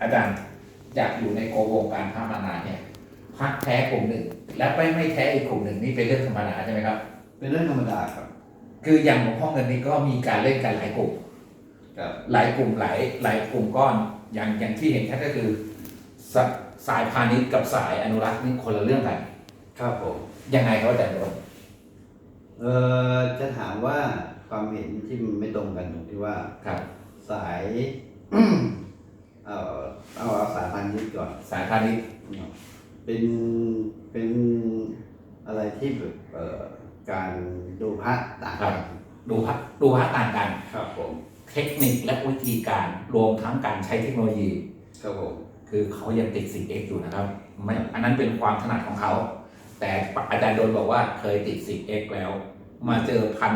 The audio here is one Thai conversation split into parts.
อาจารย์อยากอยู่ในโกวงการพระมานานเนี่ยพักแท้กลุ่มหนึ่ง และไม่ไม่แท้อีกกลุ่มหนึ่งนี่เป็นเรื่องธรรมดาใช่ไหมครับ เป็นเรื่องธรรมดาครับ คืออย่างหลวงพ่อเงินนี่ก็มีการเล่นกันหลายกลุ่มครับหลายกลุ่มหลายหลายกลุ่มก้อนอย่างอย่างที่เห็นชัดก็คือสะสายพาณิชย์กับสายอนุรักษ์นี่คนละเรื่องกัน ครับผม ยังไงครับอาจารย์โดนเอ่อจะถามว่าความเห็นที่มันไม่ตรงกันตรงที่ว่าครับ สาย เอ่อเอาเอาสายพันธุ์นี้ก่อน สายพาณิชย์เป็นเป็นอะไรที่แบบเอ่อการดูพระต่างครักับนดูพระดูพระต่างกัน ครับผมเทคนิคและวิธีการรวมทั้งการใช้เทคโนโลยี ครับผม คือเขายังติด 10x อยู่นะครับไม่อันนั้นเป็นความถนัดของเขา แต่อาจารย์โดนบอกว่าเคยติด 10x แล้ว มาเจอพัน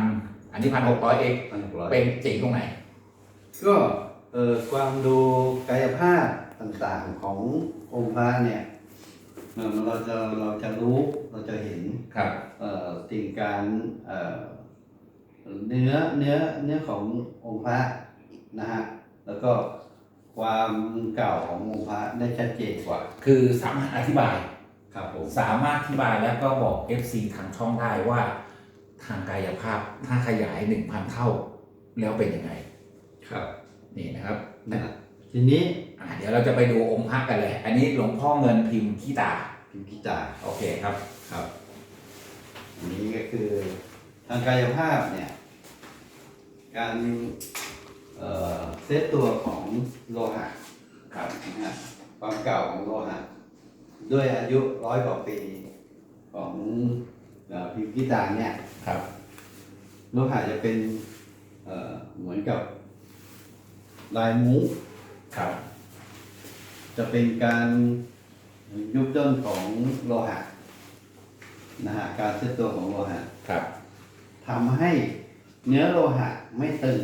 อันนี้พันหกร้อย x พันหกร้อยเป็นจริงตรงไหน ก็เอ่อ ความดูกายภาพต่างๆขององค์พระเนี่ยเอ่อเราจะเราจะรู้เราจะเห็นครับเอ่อสิ่งการเอ่อเนื้อเนื้อเนื้อขององค์พระนะฮะแล้วก็ความเก่าขององค์พระได้ชัดเจนกว่า คือสามารถอธิบายครับผมสามารถอธิบายแล้วก็บอก FC ทางช่องได้ว่า ทางกายภาพถ้าขยาย 1,000 เท่า แล้วเป็นยังไง ครับ นี่นะครับนะฮะทีนี้อะเดี๋ยวเราจะไปดูองค์พระกันเลย อันนี้หลวงพ่อเงินพิมพ์ขี้ตา พิมพิจารโอเคครับ ครับอันนี้ก็คือทางกายภาพเนี่ย การเอ่อเซตตัวของโลหะครับนะฮะความเก่าของโลหะ ด้วยอายุร้อยกว่าปีของเอ่อพิมพิจารเนี่ย ครับ โลหะจะเป็นเอ่อเหมือนกับ ลายมุ้งครับ จะเป็นการยุบย่นของโลหะนะฮะการเซตตัวของโลหะครับทำให้เนื้อโลหะไม่ตึง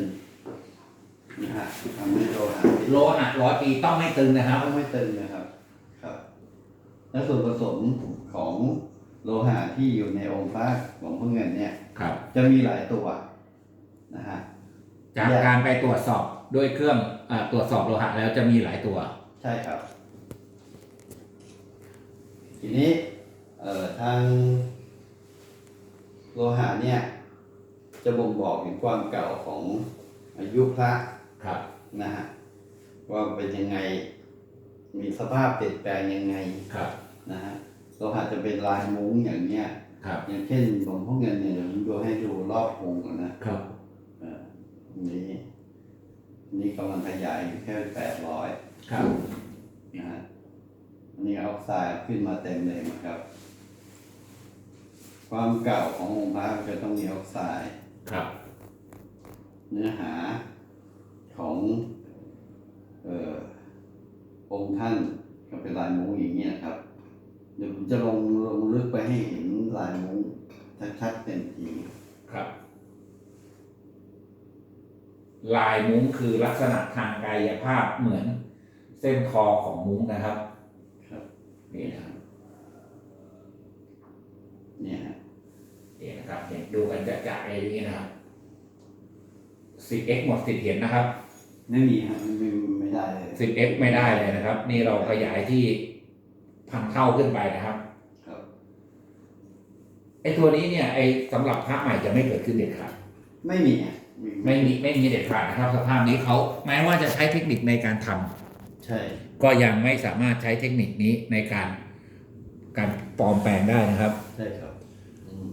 นะฮะทำให้โลหะไม่โลหะร้อยปีต้องไม่ตึงนะครับ ต้องไม่ตึงนะครับ ครับ และส่วนผสมของโลหะที่อยู่ในองค์พระของพระเงินเนี่ย ครับ จะมีหลายตัวนะฮะจากการไปตรวจสอบ ด้วยเครื่องอาตรวจสอบโลหะแล้วจะมีหลายตัว ใช่ครับ ทีนี้เอ่อทางโลหะเนี่ย จะบ่งบอกถึงความเก่าของอายุพระครับ นะฮะว่าเป็นยังไงมีสภาพเปลี่ยนแปลงยังไงครับ นะฮะโลหะจะเป็นลายมุ้งอย่างเนี้ยครับ อย่างเช่นหลวงพ่อเงินเนี่ยเดี๋ยวผมดูให้ดูรอบองค์ก่อนนะครับ เอ่ออันนี้อัน นี้กำลังขยายอยู่แค่แปดร้อยครับนะฮะอันนี้ออกไซด์ขึ้นมาเต็มเลยนะครับ ความเก่าขององค์พระจะต้องมีออกไซด์ครับ เนื้อหาของเอ่อองค์ท่านก็เป็นลายมุ้งอย่างนี้ยนะครับ เดี๋ยวผมจะลงลงลึกไปให้เห็นลายมุ้งชัดๆเต็มทีครับ ลายมุ้งคือลักษณะทางกายภาพเหมือนเส้นคอของมุ้งนะครับ ครับนี่นะครับเนี่ยฮะนี่นะครับเห็นดูกันจะจะอะไรอย่างนี้นะครับ 10x หมดสิทธิ์เห็นนะครับ ไม่มีฮะไม่ไม่ได้เลย 10x ไม่ได้เลยนะครับ นี่เราขยายที่พันเท่าขึ้นไปนะครับครับ ไอ้ตัวนี้เนี่ยไอ้สำหรับพระใหม่จะไม่เกิดขึ้นเด็ดขาดไม่มีฮะ ไม่มีไม่มีเด็ดขาดนะครับ สภาพนี้เขาแม้ว่าจะใช้เทคนิคในการทำใช่ ก็ยังไม่สามารถใช้เทคนิคนี้ในการการปลอมแปลงได้นะครับ ใช่ครับอืม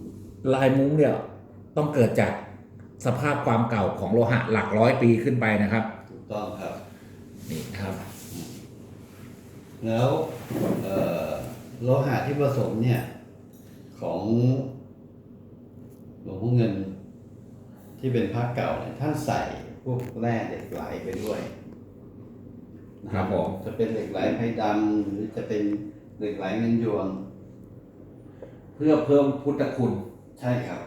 ลายมุ้งเนี่ยต้องเกิดจากสภาพความเก่าของโลหะหลักร้อยปีขึ้นไปนะครับ ถูกต้องครับ นี่นะครับ แล้วเอ่อโลหะที่ผสมเนี่ย ของหลวงพ่อเงิน ที่เป็นพระเก่าเนี่ยท่านใส่พวกแร่เหล็กไหลไปด้วยนะครับผมจะเป็นเหล็กไหลไพดำหรือจะเป็นเหล็กไหลเงินยวง เพื่อเพิ่มพุทธคุณ ใช่ครับ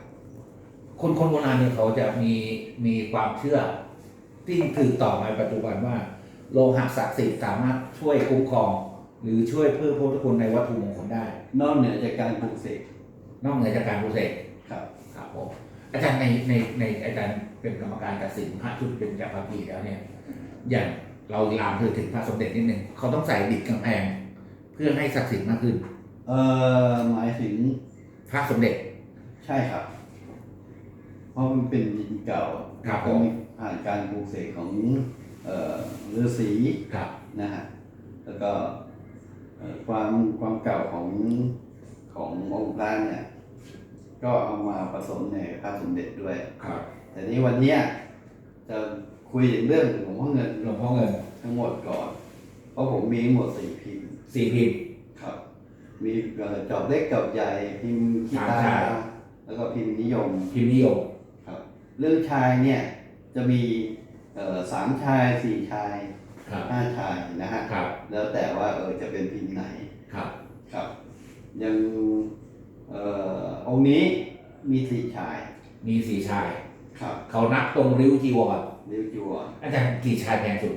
คนคนโบราณเนี่ยเขาจะมีมีความเชื่อที่ถือต่อมาปัจจุบันว่า โลหะศักดิ์สิทธิ์สามารถช่วยคุ้มครอง หรือช่วยเพิ่มพุทธคุณในวัตถุมงคลได้ นอกเหนือจากการปลูกเสกนอกเหนือจากการปลุกเสกครับ ครับผม อาจารย์ในในในอาจารย์เป็นกรรมการตัดสินพระชุดเป็นจักรพรรดิแล้วเนี่ย อย่างเราลามเธอถึงพระสมเด็จนิดหนึ่งเขาต้องใส่ดิดกำแพง เพื่อให้ศักดิ์สิทธิ์มากขึ้น เออหมายถึงพระสมเด็จ ใช่ครับ เพราะมันเป็นดินเก่าครับก็มีผ่านการปลูกเสกของเอ่อฤาษีครับ นะฮะแล้วก็เอ่อความความเก่าของขององค์พระเนี่ย ก็เอามาผสมในพระสมเด็จด้วยครับ แต่นี้วันเนี้ยจะคุยถึงเรื่องหลวงพ่อเงินหลวงพ่อเงินทั้งหมดก่อน เพราะผมมีทั้งหมดสี่พิมพ์สี่พิมพ์ครับ มีเอ่อจอบเล็กจอบใหญ่พิมพ์ขี้ตาใช่แล้วก็พิมพ์นิยม พิมพ์นิยมครับ เรื่องชายเนี่ยจะมีเอ่อสามชายสี่ชายครับห้าชายนะฮะครับแล้วแต่ว่าเออจะเป็นพิมพ์ไหนครับ ครับอยังเอ่ อองค์นี้มีสี่ชายมีสี่ชาย ครับเขานับตรงริ้วจีวรริ้วจัว อาจารย์กี่ชายแพงสุด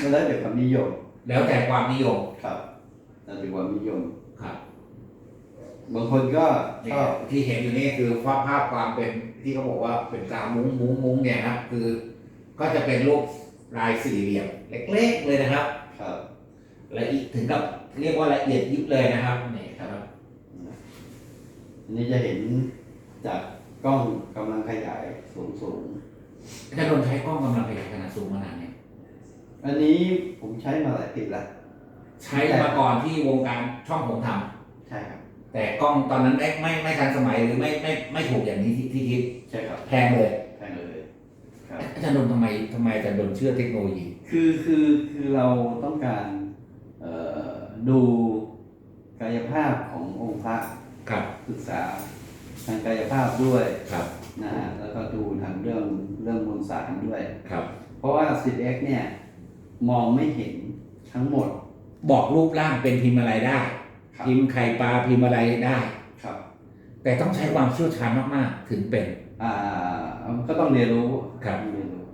มันแล้วแต่ความนิยมแล้วแต่ความนิยมครับแล้วแต่ความนิยม ครับ บางคนก็ชนี่อบที่เห็นอยู่นี่คือภาพภาพความเป็นที่เขาบอกว่าเป็นกามุ้งมุ้งมุ้งเนี่ยครับคือ ก็จะเป็นรูปลายสี่เหลี่ยมเล็กๆเลยนะครับ ครับ ละเอียดถึงกับเรียกว่าละเอียดยิบเลยนะครับนี่ครับ อันนี้จะเห็นจากกล้องกำลังขยายสูงสูงอาจารย์โดนใช้กล้องกำลังขยายขนาดสูงขนาดนี้ๆอันนี้ผมใช้มาหลายปีแล้วใช้มาก่อนที่วงการช่องผมทำใช่ครับแต่กล้องตอนนั้นไม่ไม่ไม่ทันสมัยหรือไม่ไม่ไม่ถูกอย่างนี้ที่ที่คิดใช่ครับแพงเลยแพงเลยครับอาจารย์โดนทำไมทำไมอาจารย์โดนเชื่อเทคโนโลยี คือคือคือเราต้องการเอ่อดูกายภาพขององค์พระ ครับศึกษาทางกายภาพด้วยครับนะฮะแล้วก็ดูทางเรื่องเรื่องมวลสารด้วย ครับ เพราะว่า 10x เนี่ยมองไม่เห็นทั้งหมด บอกรูปร่างเป็นพิมพ์อะไรได้ ครับ พิมพ์ไข่ปลาพิมพ์อะไรได้ ครับ แต่ต้องใช้ความเชี่ยวชาญมากๆ ถึงเป็น อ่าก็ต้องเรียนรู้ครับเรียนรู้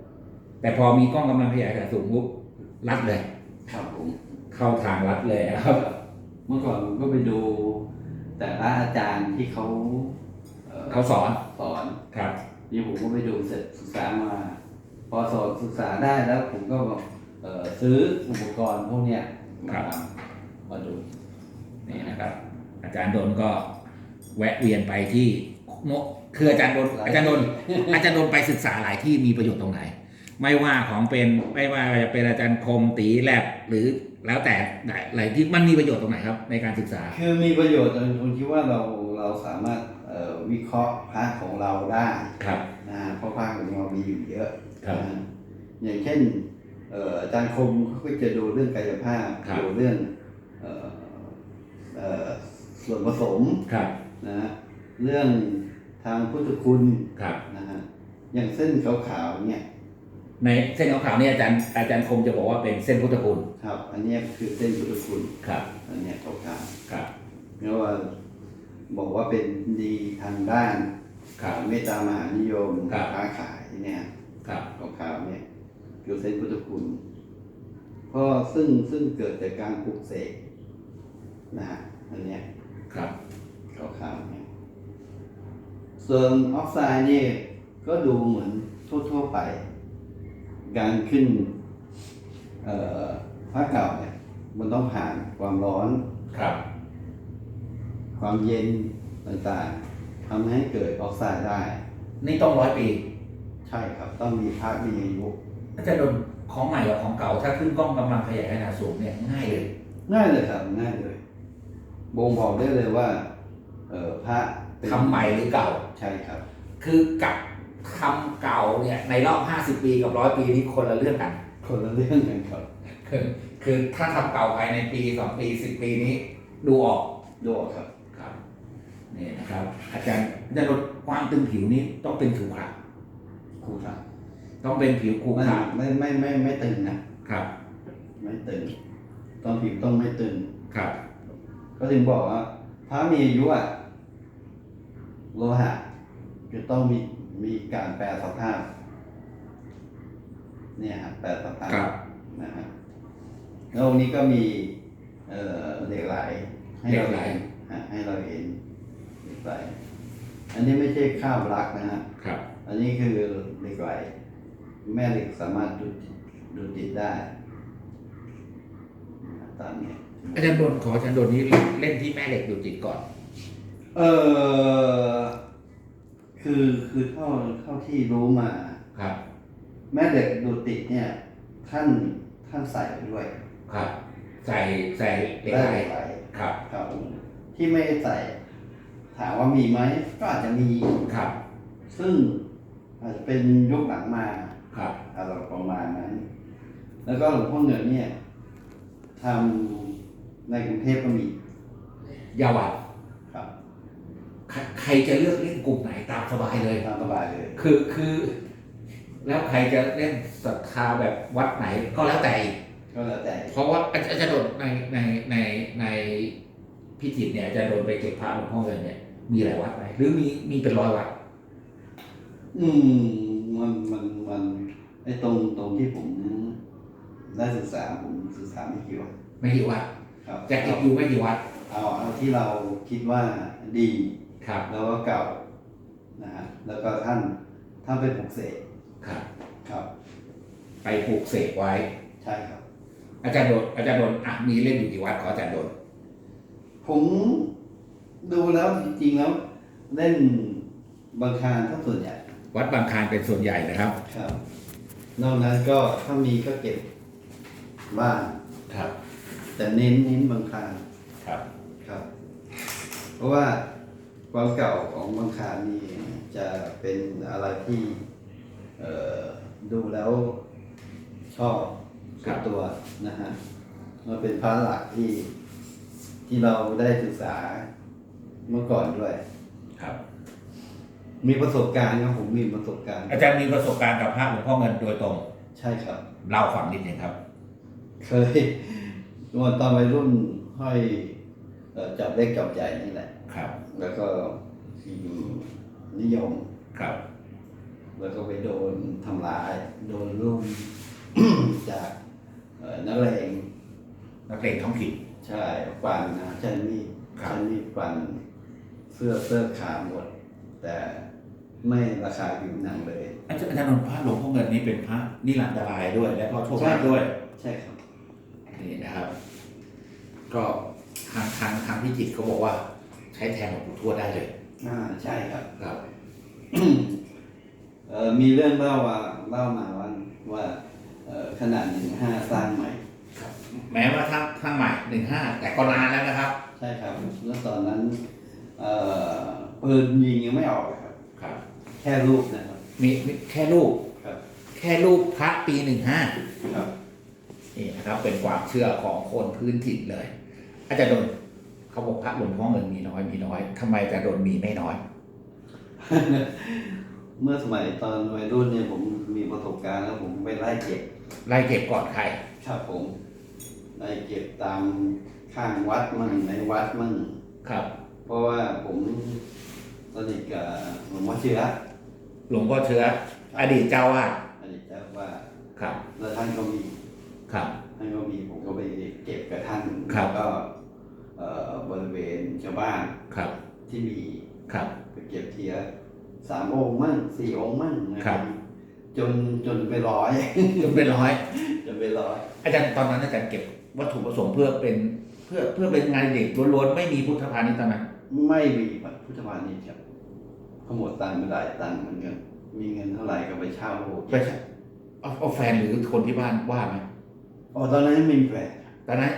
แต่พอมีกล้องกำลังขยายขนาดสูงปุ๊บรัดเลย ครับผมเข้าทางรัดเลยนะครับ เมื่อก่อนผมก็ไปดู แต่ละอาจารย์ที่เขาอ่อเขาสอนสอน ครับ นี่ผมก็ไปดูเสร็จศึกษามา พอสอนศึกษาได้แล้วผมก็เอ่อซื้ออุปกรณ์พวกเนี้ยมาทำมาดูนี่นะครับ อาจารย์โดนก็แวะเวียนไปที่โมคืออาจารย์โดนอาจารย์โดนอาจารย์โดนไปศึกษาหลายที่มีประโยชน์ตรงไหน ไม่ว่าของเป็นไม่ว่าจะเป็นอาจารย์คมตีแลบหรือแล้วแต่หลายที่มันมีประโยชน์ตรงไหนครับ ในการศึกษา คือมีประโยชน์ตรงผมคิดว่าเราเราสามารถเอ่อวิเคราะห์พระของเราได้ครับนะเพราะพระของเรามีอยู่เยอะครับนะอย่างเช่นเอ่ออาจารย์คมเขาก็จะดูเรื่องกายภาพครับดูเรื่องเอ่อเอ่อส่วนผสมครับนะฮะเรื่องทางพุทธคุณครับนะฮะอย่างเส้นขาวๆเนี่ย ในเส้นขาวๆนี่อาจารย์อาจารย์คมจะบอกว่าเป็นเส้นพุทธคุณครับ อันเนี้ยคือเส้นพุทธคุณครับ อันเนี้ยขาวครับๆแล้วว่าบอกว่าเป็นดีทางด้านครับเมตตามหานิยมครับค้าขายเนี่ยครับขาวๆเนี่ยคือเส้นพุทธคุณเพราะซึ่งซึ่งเกิดจากการปลุกเสกนะฮะอันเนี้ยครับขาวๆเนี่ยส่วนออกไซด์นี่ก็ดูเหมือนทั่วๆไป การขึ้นเอ่อผ้าเก่าเนี่ยมันต้องผ่านความร้อน ครับ ความเย็นต่างๆทำให้เกิดออกไซด์ได้ นี่ต้องร้อยปี ใช่ครับ ต้องมีพระมีอายุอาจารย์โดนของใหม่กับของเก่า ถ้าขึ้นกล้องกำลังขยายขนาดสูงเนี่ยง่ายเลย ง่ายเลยครับง่ายเลยบ่งบอกได้เลยว่า เอ่อพระเป็นทำใหม่หรือเก่า ใช่ครับ คือกับ ทำเก่าเนี่ยในรอบ 50 ปีกับร้อยปีนี้คนละเรื่องกัน คนละเรื่องกันครับ คือคือถ้าทำเก่าภายในปีสองปีสิบปีนี้ ดูออกดูออกครับครับนี่นะครับ อาจารย์อาจารย์ลดความตึงผิวนี้ต้องเป็นผิวขาวครูครับต้องเป็นผิวคูไม่ขาวไม่ไม่ไม่ไม่ตึงนะครับ ไม่ตึงตอนผิวต้องไม่ตึงครับ ก็ถึงบอกว่าพระมีอายุอะโลหะจะต้องมี มีการแปลสภาพ เนี่ยครับแปลสภาพครับนะฮะแล้วองค์นี้ก็มี เอ่อเหล็กไหลให้เราเห็นฮะให้เราเห็นเหล็กไหลอันนี้ไม่ใช่ข้าวรักนะฮะครับ อันนี้คือเหล็กไหลแม่เหล็กสามารถดูดดูติดได้ตามนี้อาจารย์โดนขออาจารย์โดนนี้เล่นที่แม่เหล็กดูจิตก่อน เออ คือคือเท่าเท่าที่รู้มา ครับ แม่เด็กดูติดเนี่ย ท่านท่านใส่ไปด้วยครับ ใส่ใส่เหล็กได้ไหลไหลครับ ครับ ที่ไม่ได้ใส่ ถามว่ามีไหมก็อาจจะมี ครับ ซึ่งอาจจะเป็นยุคหลังมาครับ อะไรประมาณนั้น แล้วก็หลวงพ่อเงินเนี่ยทำในกรุงเทพก็มียาวัดครับ ใครใครจะเลือกเล่นกลุ่มไหนตามสบายเลย ตามสบายเลย คือคือ แล้วใครจะเล่นศรัทธาแบบวัดไหนก็แล้วแต่อีกก็แล้วแต่ เพราะว่าอาจารย์โดนในในในในพิจิตรเนี่ยอาจารย์โดนไปเก็บพระหลวงพ่อเงินเนี่ยมีหลายวัดไหมหรือมีมีเป็นร้อยวัด อืมมันมันมันไอ้ตรงตรงที่ผมได้ศึกษาผมศึกษาไม่กี่วันไม่กี่วัดครับจะเก็บอยู่ไม่กี่วัดเอาเอาที่เราคิดว่าดี ครับแล้วก็เก่านะฮะแล้วก็ท่านท่านเป็นปลุกเสกครับ ครับ ไปปลูกเสกไว้ ใช่ครับ อาจารย์โดนอาจารย์โดนอะมีเล่นอยู่กี่วัดขออาจารย์โดนผมดูแล้วจริงๆแล้ว เล่นบางคารถ้าส่วนใหญ่วัดบางคลานเป็นส่วนใหญ่นะครับ ครับ นอกนั้นก็ถ้ามีก็เก็บบ้างครับ แต่เน้นเน้นบางคารครับ ครับ เพราะว่า ความเก่าของบางคารนี่จะเป็นอะไรที่เอ่อดูแล้วชอบส่วนตัวนะฮะมันเป็นพระหลักที่ที่เราได้ศึกษาเมื่อก่อนด้วย ครับ มีประสบการณ์ครับผมมีประสบการณ์ อาจารย์มีประสบการณ์กับพระหลวงพ่อเงินโดยตรง ใช่ครับ เล่าฝังนิดนึงครับ เคยตอนตอนวัยรุ่นห้อยเอ่อ จับเล็กจับใหญ่นี่แหละ ครับ แล้วก็นิยม ครับ แล้วก็ไปโดนทำร้าย โดนรุ่มจากเอ่อนักเลงนักเลงท้องถิ่นใช่ฟันนะใช้มีดครับใช้มีดฟันเสื้อเสื้อขาดหมด แต่ไม่ราคาผิวหนังเลย อาจารย์อาจารย์นนท์พระหลวงพ่อเงินนี้เป็นพระนิรันตรายด้วย และก็โชคลาภด้วย ใช่ครับนี่นะครับ ก็ ทางทางทางพิจิตรเขาบอกว่า ใช้แทนหลวงปู่ทวดได้เลยอ่าใช่ครับ ครับ เอ่อมีเรื่องเล่าว่าเล่ามาว่าว่าเอ่อขนาดหนึ่งห้าสร้างใหม่แม้ว่าทั้งทั้งใหม่หนึ่งห้าแต่ก็นานแล้วนะครับ ใช่ครับ แล้วตอนนั้นเอ่อปืนยิงยังไม่ออกเลยครับ ครับ แค่รูปนะครับ มีมีแค่รูป ครับ แค่รูปพระปีหนึ่งห้าครับ นี่นะครับ เป็นความเชื่อของคนพื้นถิ่นเลย อาจารย์โดนเขาบอกพระหลวงพ่อเงินมีน้อยมีน้อยทำไมอาจารย์โดนมีไม่น้อย เมื่อสมัยตอนวัยรุ่นเนี่ยผมมีประสบการณ์แล้วผมไปไล่เก็บไล่เก็บก่อนใครครับผมไล่เก็บตามข้างวัดมั่งในวัดมั่งครับ เพราะว่าผมสนิทกับหลวงพ่อเชื้อหลวงพ่อเชื้ออดีตเจ้าวาดอดีตเจ้าว่าดครับ แล้วท่านก็มีครับท่านก็มีผมก็ไป เก็บกับท่านครับ แล้วก็เอ่อบริเวณชาวบ้านครับ ที่มีครับ ไปเก็บเทียสามองค์มั่งสี่องค์มั่งนะครับจนจนไปร้อย จนเป็นร้อย จนไปร้อย อาจารย์ตอนนั้นอาจารย์เก็บวัตถุประสงค์เพื่อเป็นเพื่อเพื่อเป็นงานเด็กล้วนๆไม่มีพุทธพาณิชย์ตอนนั้นไม่มีพุทธพาณิชย์ครับขโมยตังค์ไม่ได้ตังค์เหมือนกันมีเงินเท่าไหร่ก็ไปเช่าไปเอาเอาแฟนหรือคนที่บ้านว่าไหมอ๋อตอนนั้นไม่มีแหวน ตอนนั้น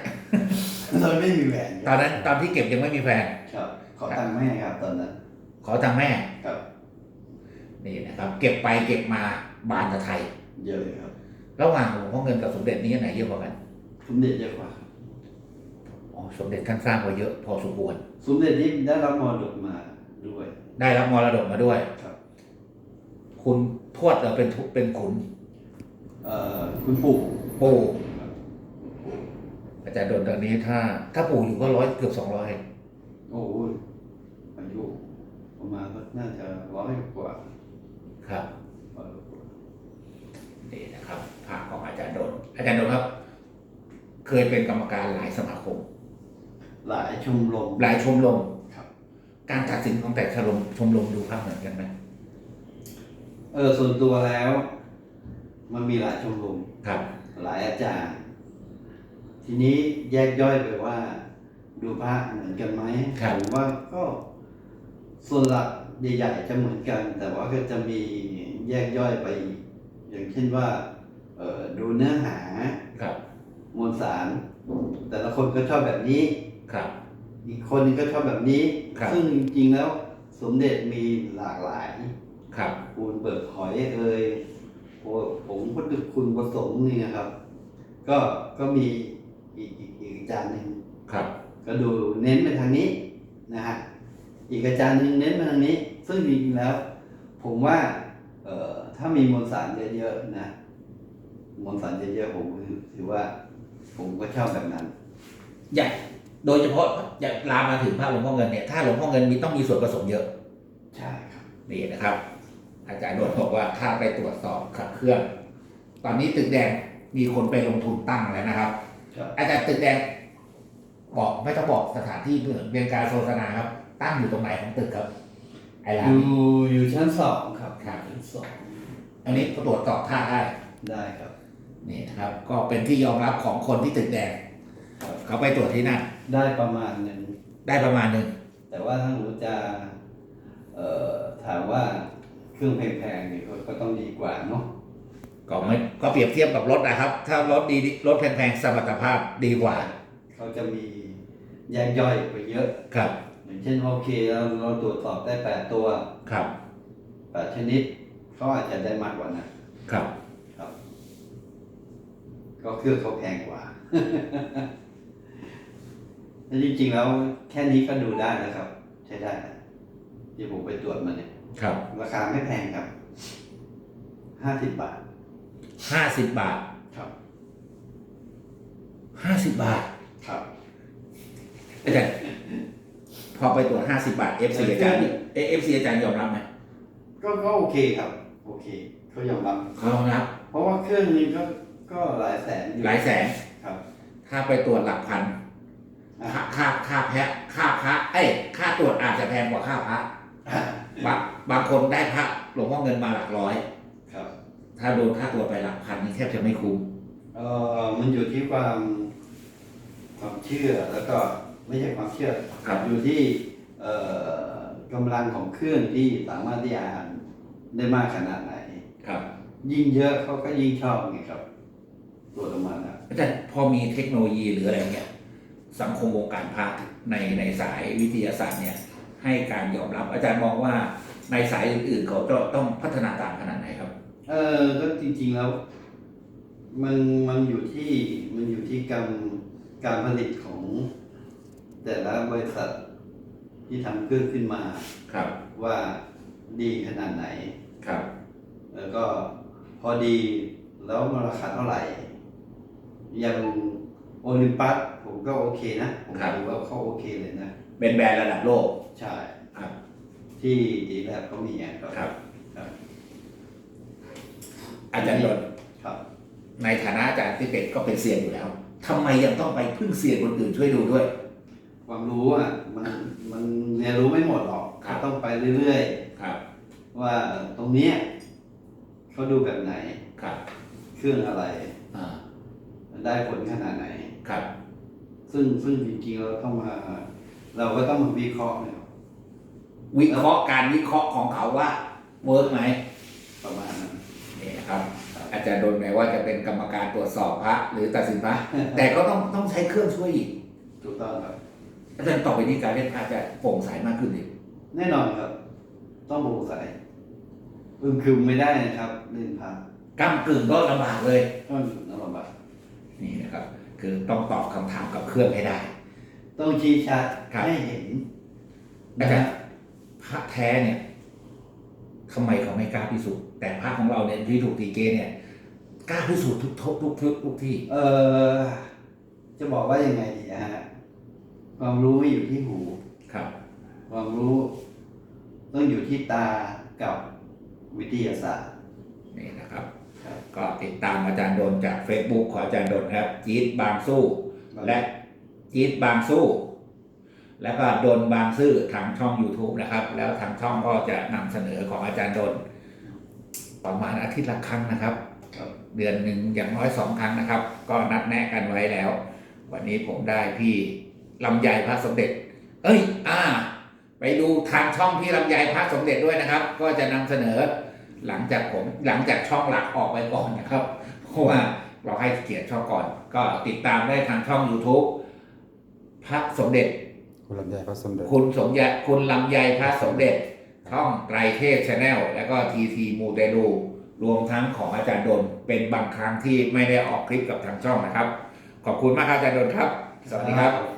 ตอนนั้นไม่มีแหวนตอนนั้นตอนที่เก็บยังไม่มีแฟนครับขอตังค์แม่ครับตอนนั้น ขอตังค์แม่ครับ นี่นะครับ เก็บไปเก็บมาบานกับไทย เยอะเลยครับ ระหว่างหลวงพ่อเงินกับสมเด็จนี้อันไหนเยอะกว่ากัน สมเด็จเยอะกว่าอ๋อสมเด็จท่านสร้างไว้เยอะพอสมควร สมเด็จนี้ได้รับมรดกมาด้วย ได้รับมรดกมาด้วยครับ คุณทวดเราเป็นทุเป็นขุน เอ่อคุณปู่ปู่ อาจารย์โดนตอนนี้ถ้า ถ้าปู่อยู่ก็ร้อยเกือบสองร้อยโอ้ยอายุประมาณก็น่าจะร้อยกว่าครับร้อยกว่านี่นะครับภาพของอาจารย์โดน อาจารย์โดนครับ เคยเป็นกรรมการหลายสมาคม หลายชมรมหลายชมรมครับการตัดสินของแต่ชมรมชมรมดูภาพเหมือนกันไหมเออส่วนตัวแล้ว มันมีหลายชมรมครับ หลายอาจารย์ ทีนี้แยกย่อยไปว่า ดูพระเหมือนกันไหมครับ ผมว่าก็ส่วนหลักใหญ่ๆจะเหมือนกัน แต่ว่าก็จะมีแยกย่อยไป อย่างเช่นว่าเอ่อดูเนื้อหาครับ มวลสาร แต่ละคนก็ชอบแบบนี้ ครับ อีกคนนึงก็ชอบแบบนี้ ครับ ซึ่งจริงๆแล้วสมเด็จมีหลากหลาย ครับ ปูนเบิกหอยเอ่ยโอ้ผมพุทธคุณผสมนี่นะครับ ก็ก็มีอีกอีกอีกอา จารย์หนึ่งครับ ก็ดูเน้นไปทางนี้นะฮะอีกอาจารย์หนึ่งเน้นไปทางนี้ ซึ่งจริงๆแล้ว ผมว่าเอ่อถ้ามีมวลสารเยอะๆนะมวลสารเยอะๆผมถือว่า ผมก็ชอบแบบนั้น ใหญ่ โดยเฉพาะอยากลามมาถึงพระหลวงพ่อเงินเนี่ยถ้าหลวงพ่อเงินมีต้องมีส่วนผสมเยอะใช่ครับนี่นะครับ อาจารย์โดนบอกว่าถ้าไปตรวจสอบขับเคลื่อน ตอนนี้ตึกแดงมีคนไปลงทุนตั้งแล้วนะครับครับอาจารย์ตึกแดง บอกไม่ต้องบอกสถานที่เพื่อเป็นการโฆษณาครับ ตั้งอยู่ตรงไหนของตึกครับ ไอ้ร้านอยู่นี้อยู่ชั้นสองครับครับชั้นสองอันนี้ตรวจสอบท่าได้ได้ครับ นี่นะครับ ก็เป็นที่ยอมรับของคนที่ตึกแดงครับเขาไปตรวจที่นั่นได้ประมาณหนึ่งได้ประมาณหนึ่งแต่ว่าถ้าหนูจะเอ่อถามว่าเครื่องแพงๆนี่ก็ก็ต้องดีกว่าเนาะก็ไม่ก็เปรียบเทียบกับรถนะครับ ถ้ารถดีรถแพงๆสมรรถภาพดีกว่า เขาจะมี แยกย่อยไปเยอะ ครับอย่างเช่นโอเคเราเราตรวจสอบได้แปดตัวครับแปดชนิดเขาอาจจะได้มากกว่านั้นครับ ครับ ก็เครื่องเขาแพงกว่าแล้วจริงๆแล้วแค่นี้ก็ดูได้นะครับ ใช้ได้นะที่ผมไปตรวจมาเนี่ยครับราคาไม่แพงครับห้าสิบบาทห้าสิบบาทครับห้าสิบบาทครับ อาจารย์พอไปตรวจห้าสิบาท FC อาจารย์เอฟซีอาจารย์ยอมรับไหมก็ก็โอเคครับ โอเคเขายอมรับเขายอมรับ เพราะว่าเครื่องนึงก็ก็หลายแสนอยู่หลายแสนครับ ถ้าไปตรวจหลักพันอะค่าค่าค่าแพะค่าพระเอ้ยค่าตรวจอาจจะแพงกว่าค่าพระบางบางคนได้พระหลวงพ่อเงินมาหลักร้อย ครับ ถ้าโดนค่าตรวจไปหลักพันนี่แทบจะไม่คุ้มเออมันอยู่ที่ความความเชื่อแล้วก็ ไม่ใช่ความเชื่อครับอยู่ที่เอ่อกำลังของเครื่องที่สามารถที่จะอ่านได้มากขนาดไหน ครับยิ่งเยอะเขาก็ยิ่งชอบไงครับ ตัวจออกมานะอาจารย์พอมีเทคโนโลยีหรืออะไรเงี้ยสังคมวงการพระในในสายวิทยาศาสตร์เนี่ย ให้การยอมรับ อาจารย์มองว่าในสายอื่นๆเขาจะต้องพัฒนาตามขนาดไหนครับ เออก็จริง ๆแล้ว มันมันอยู่ที่มันอยู่ที่การการผลิตของ แต่ละบริษัทที่ทำเครื่องขึ้นมาครับ ว่าดีขนาดไหน ครับ แล้วก็พอดีแล้วมันราคาเท่าไหร่ อย่างโอลิมปัสผมก็โอเคนะ ผมครับ ถือว่าเขาโอเคเลยนะ เป็นแบรนด์ระดับโลก ใช่ ครับ ที่ดีแลบเขามีอะครับ ครับ ครับ อาจารย์ยนครับ ในฐานะอาจารย์ที่เป็นก็เป็นเซียนอยู่แล้วทำไมยังต้องไปพึ่งเซียนคนอื่นช่วยดูด้วย ความรู้อะมันมันเรียนรู้ไม่หมดหรอกครับต้องไปเรื่อยครับ ๆ ว่าตรงเนี้ยเขาดูแบบไหนครับ เครื่องอะไร อ่า ได้ผลขนาดไหน ครับ ซึ่งซึ่งจริงๆเราต้องมา เราก็ต้องมาวิเคราะห์เนี่ยวิเคราะห์การวิเคราะห์ของเขาว่าเวิร์กไหมประมาณนั้น นี่นะครับครับอาจารย์โดนแม้ว่าจะเป็นกรรมการตรวจสอบพระหรือตัดสินพระ แต่ก็ต้องต้องใช้เครื่องช่วยอีก ถูกต้องครับ อาจารย์ต่อไปนี้การเล่นพระจะโปร่งใสมากขึ้นดิแน่นอนครับ ต้องโปร่งใสอึมครึมไม่ได้นะครับเล่นพระกำกึ่งก็ลำบากเลยต้องลำบากนี่นะครับ คือต้องตอบคำถามกับเครื่องให้ได้ ต้องชี้ชัดครับให้เห็นอาจารย์พระแท้เนี่ยทำไมเขาไม่กล้าพิสูจน์แต่พระของเราเนี่ยที่ถูกตีเกเนี่ยกล้าพิสูจน์ทุกทุกทุกทุกทุกที่ เออจะบอกว่ายังไงดีนะฮะ ความรู้ไม่อยู่ที่หู ครับ ความรู้ต้องอยู่ที่ตากับวิทยาศาสตร์ นี่นะครับ ครับ ก็ติดตามอาจารย์โดนจาก Facebook ของอาจารย์โดนครับจี๊ดบางสู้ และจี๊ดบางสู้ แล้วก็โดนบางซื่อทางช่อง YouTube นะครับ แล้วทางช่องก็จะนำเสนอของอาจารย์โดน ประมาณอาทิตย์ละครั้งนะครับ ครับ เดือนหนึ่งอย่างน้อยสองครั้งนะครับ ก็นัดแนะกันไว้แล้ว วันนี้ผมได้พี่ ลำไยพระสมเด็จ เอ้ย อ่า ไปดูทางช่องพี่ลำไยพระสมเด็จด้วยนะครับ ก็จะนำเสนอหลังจากผมหลังจากช่องหลักออกไปก่อนนะครับ เพราะว่าเราให้เกียรติช่องก่อน ก็ติดตามได้ทางช่อง YouTube พระสมเด็จ คุณลำไยพระสมเด็จ คุณสมยคุณลำไยพระสมเด็จ ช่องไตรเทพชาแนลแล้วก็ทีทีมูเตลูรวมทั้งของอาจารย์ดนเป็นบางครั้งที่ไม่ได้ออกคลิปกับทางช่องนะครับ ขอบคุณมากครับอาจารย์ดนครับ สวัสดีครับ